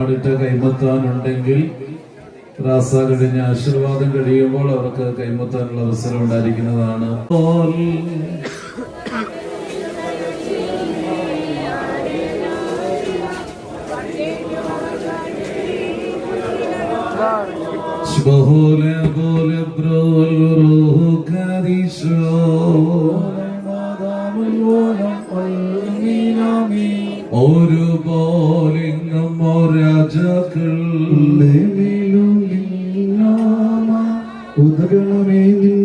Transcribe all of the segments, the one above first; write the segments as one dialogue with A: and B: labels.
A: ഇട്ട് കൈമുത്താനുണ്ടെങ്കിൽ റാസ കഴിഞ്ഞ ആശീർവാദം കഴിയുമ്പോൾ അവർക്ക് കൈമുത്താനുള്ള അവസരം ഉണ്ടായിരിക്കുന്നതാണ് ബഹുലെ പോലെ ഒരു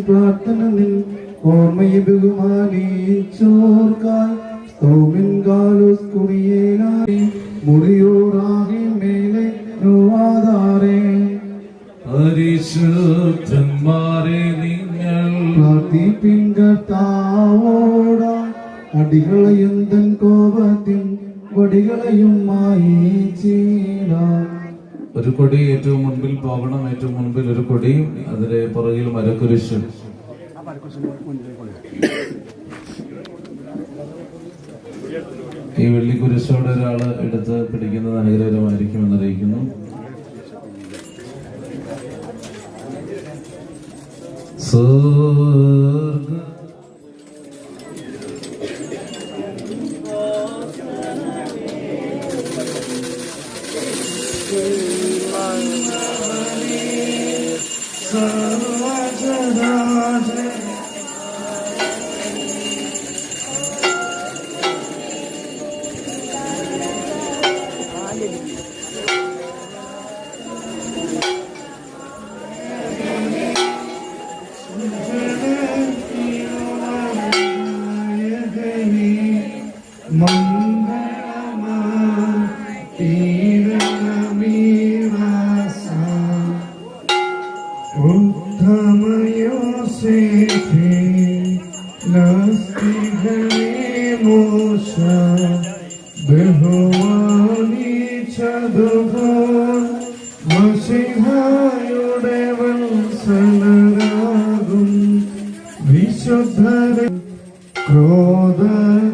B: പ്രാർത്ഥന നിൻ ഓർമ്മയെ ബഹുമാനിച്ചോർക്കാൻ സ്തോമിൻ കാലോസ് കുറിയേലായി മുറിയോറാകെ മേലെ നോവാതാറേ
A: പരിശുദ്ധന്മാരെ നിങ്ങൾ
B: പ്രാർത്ഥിപ്പിൻ കർത്താവോട അടികളെയും തൻ കോപത്തിൻ വടികളെയും മായിച്ചീടാം
A: ഒരു കൊടി ഏറ്റവും മുൻപിൽ പോകണം ഏറ്റവും മുൻപിൽ ഒരു കൊടിയും അതിലെ പുറകിൽ മരക്കുരിശും. ഈ വെള്ളിക്കുരിശോടെ ഒരാൾ എടുത്ത് പിടിക്കുന്നത് അനുഗ്രഹമായിരിക്കും എന്നറിയിക്കുന്നു. സ്വർഗ love.
B: മഷിഹായുടെ വത്സലരാകും വിശുദ്ധരെ ക്രോധത്തിനോട്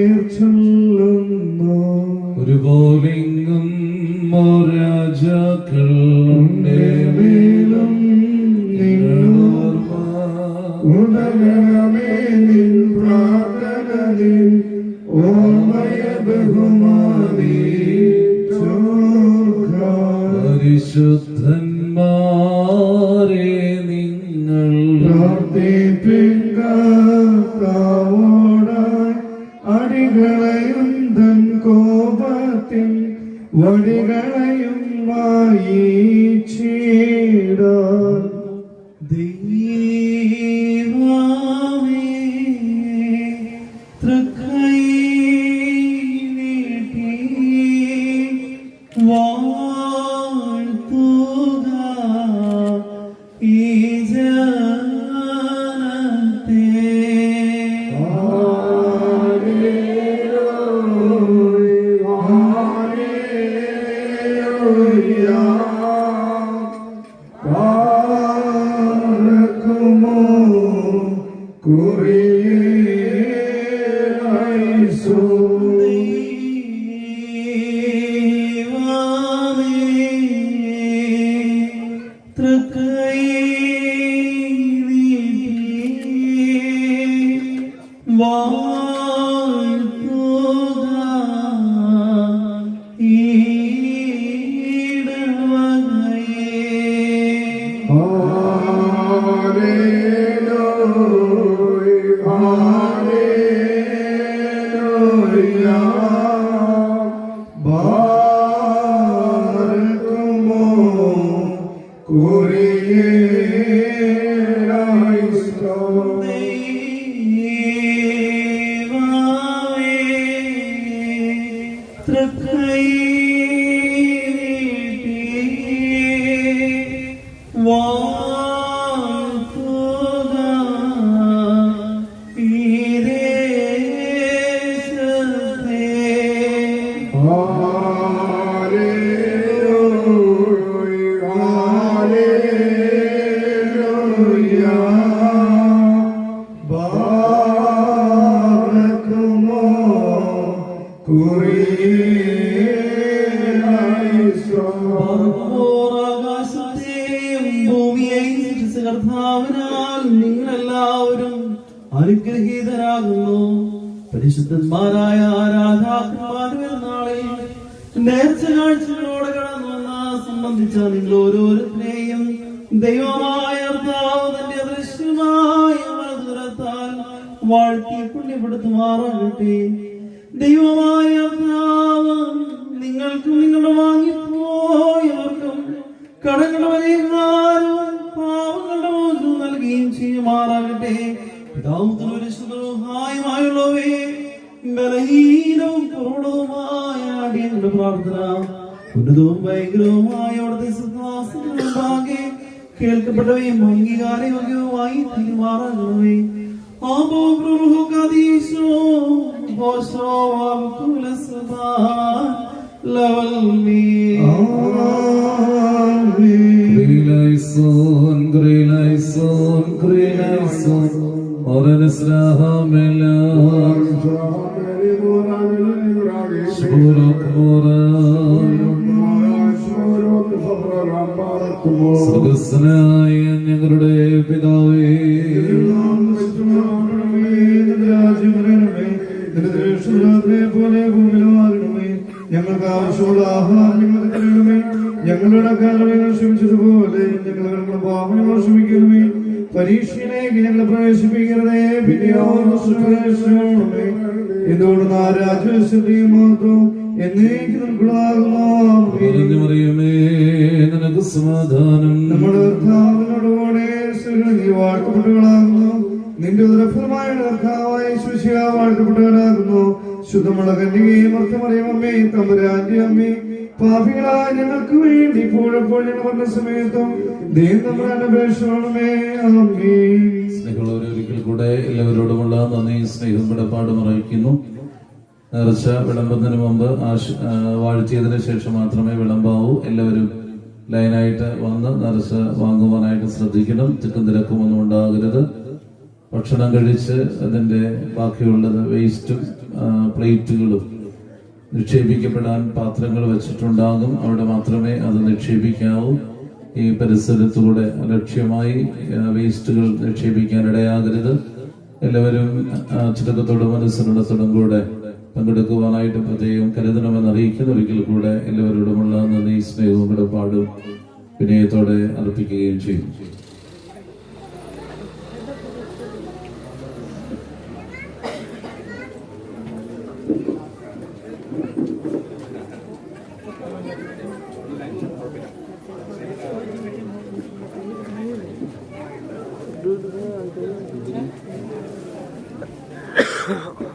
B: സഹദേർ ചൊല്ലുന്നു
A: ഒരു പോലിംഗം രാജാക്കളുടെ
B: മേലും നിന്നോർമ്മ ഉടനമേ നിൻ പ്രാർത്ഥനയിൽ ഓർമ്മയ ബഹുമാനി
A: പരിശുദ്ധന്മാരെ
B: You. glory. Oh. കർത്താവിനാൽ നിങ്ങളെല്ലാവരും
C: അനുഗ്രഹീതരാകുന്നു. പരിശുദ്ധന്മാരായ ആരാധാകന്മാരുടെ നാളിൽ നേർച്ച കാഴ്ചകളോട് കടന്നു സംബന്ധിച്ച നിങ്ങൾ ഓരോരുത്തരെയും ദൈവമായ കർത്താവ് തന്റെ അദൃശ്യമായ വലതുകരത്താൽ വാഴ്ത്തി പുണ്യപ്പെടുത്തുമാറാകട്ടെ. ദൈവമായ കർത്താവ് നിങ്ങൾക്കും നിങ്ങളുടെ വാങ്ങിപ്പോയവർക്കും കടങ്ങളുടെ പാവങ്ങളുടെ മോചനം നൽകുകയും ചെയ്യുമാറാകട്ടെ. പരിശുദ്ധവുമായുള്ളവേ ബലഹീനവും കുറവുമായ പ്രാർത്ഥന ഉന്നതവും ഭയങ്കരവുമായ അവിടുത്തെ സിദ്ധാസനമുണ്ടാകെ കേൾക്കപ്പെട്ടവയും അംഗീകാരയോഗ്യവുമായി തീരുമാറണമേ ആബോ പ്രഭു കദീശോ ഹോശോ വാക്കുലസഭാ ലവൽ മീ
A: ഞങ്ങളുടെ പിതാവേ.
B: ഞങ്ങൾക്ക് ആവശ്യമുള്ള ആഹാരം ഞങ്ങൾക്ക് ഞങ്ങളുടെ കാരണങ്ങൾ ക്ഷമിച്ചതുപോലെ ഞങ്ങളുടെ പാപങ്ങൾ ക്ഷമിക്കണമേ. പരീക്ഷയിലേക്ക് ഞങ്ങൾ പ്രവേശിപ്പിക്കരുതേ പിന്നെ ഇതോട് രാജ്യശ്രീയും മാത്രം എന്നേക്ക് നമുക്കുള്ളതാകുന്നു
A: പറഞ്ഞു മറിയമേ നിനക്ക് സമാധാനം.
B: നമ്മുടെ നീ വാഴ്ത്തപ്പെട്ടവളാകുന്നു നിന്റെ ഉദരഫലമായ കർത്താവായ ശുശിയ വാഴ്ത്തപ്പെട്ടവനാകുന്നു ശുദ്ധമുള്ള തമ്പുരാന്റെ പാപികളായ ഞങ്ങൾക്ക് വേണ്ടി ഇപ്പോഴെപ്പോൾ പറഞ്ഞ സമയത്തും ദൈവം
A: തമ്പുരാന്റെ ഒരിക്കൽ കൂടെ എല്ലാവരോടുമുള്ള നന്ദി സ്നേഹം കിടപ്പാടും അറിയിക്കുന്നു. നേർച്ച വിളമ്പുന്നതിന് മുമ്പ് വാഴ്ത്തിയതിനു ശേഷം മാത്രമേ വിളമ്പാവൂ. എല്ലാവരും ലൈനായിട്ട് വന്ന് നരസ് വാങ്ങുവാനായിട്ട് ശ്രദ്ധിക്കണം തിക്കും തിരക്കും ഒന്നും ഉണ്ടാകരുത്. ഭക്ഷണം കഴിച്ച് അതിന്റെ ബാക്കിയുള്ളത് വേസ്റ്റും പ്ലേറ്റുകളും നിക്ഷേപിക്കപ്പെടാൻ പാത്രങ്ങൾ വെച്ചിട്ടുണ്ടാകും. അവിടെ മാത്രമേ അത് നിക്ഷേപിക്കാവൂ. ഈ പരിസരത്തൂടെ ലക്ഷ്യമായി വേസ്റ്റുകൾ നിക്ഷേപിക്കാൻ ഇടയാകരുത്. എല്ലാവരും ചുരുക്കത്തോടും മനസ്സിനുള്ളത്തോടും കൂടെ പങ്കെടുക്കുവാനായിട്ട് പ്രത്യേകം കരുതണമെന്ന് അറിയിക്കുന്ന ഒരിക്കൽ കൂടെ എല്ലാവരോടുമുള്ള നന്ദി സ്നേഹവും കിടപ്പാടും വിനയത്തോടെ അർപ്പിക്കുകയും ചെയ്യും
D: Duduk